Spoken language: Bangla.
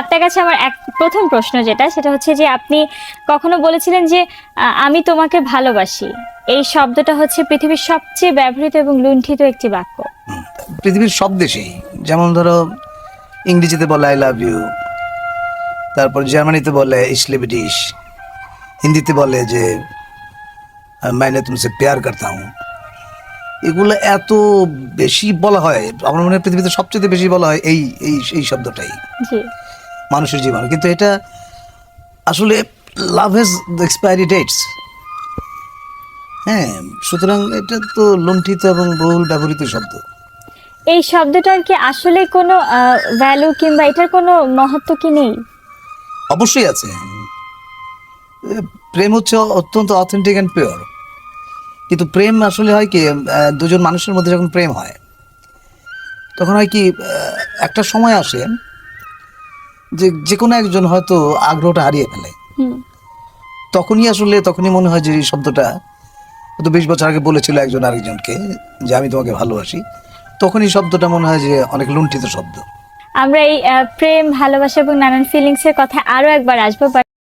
আপনার কাছে আমার এক প্রথম প্রশ্ন যেটা, সেটা হচ্ছে যে আপনি কখনো বলেছিলেন যে আমি তোমাকে ভালোবাসি। এই শব্দটা হচ্ছে পৃথিবীর সবচেয়ে ব্যবহৃত এবং লুণ্ঠিত একটি বাক্য। পৃথিবীর সব দেশেই। যেমন ধরো, ইংরেজিতে বলে আই লাভ ইউ তারপর জার্মানিতে বলে ইসলেবিডিশ হিন্দিতে বলে যে মাইনে তুমসে প্যার করতা হুঁ এগুলো এত বেশি বলা হয় আমার মনে হয় পৃথিবীতে সবচেয়ে বেশি বলা হয় এই এই এই শব্দটাই। জি। মানুষের জীবন। কিন্তু এটা আসলে লাভ হ্যাজ এক্সপায়ারি ডেটস হ্যাঁ সুতরাং এটা তো লুণ্ঠিত এবং বহুল ব্যবহৃত শব্দ। এই শব্দটার কি আসলে কোনো ভ্যালু কিংবা এটার কোনো মহত্ব কি নেই? অবশ্যই আছে। প্রেম হচ্ছে অত্যন্ত অথেন্টিক অ্যান্ড পিওর কিন্তু প্রেম আসলে হয় কি দুজন মানুষের মধ্যে যখন প্রেম হয় তখন হয় কি একটা সময় আসে যে যে কোনো একজন হয়তো আগ্রহটা হারিয়ে ফেলে। তখনই আসলে তখনই মনে হয় যে এই শব্দটা হয়তো বিশ বছর আগে বলেছিল একজন আরেকজনকে যে আমি তোমাকে ভালোবাসি। তখনই শব্দটা মনে হয় যে অনেক লুণ্ঠিত শব্দ। আমরা এই প্রেম ভালোবাসা এবং নানান ফিলিংসের কথা আরও একবার আসব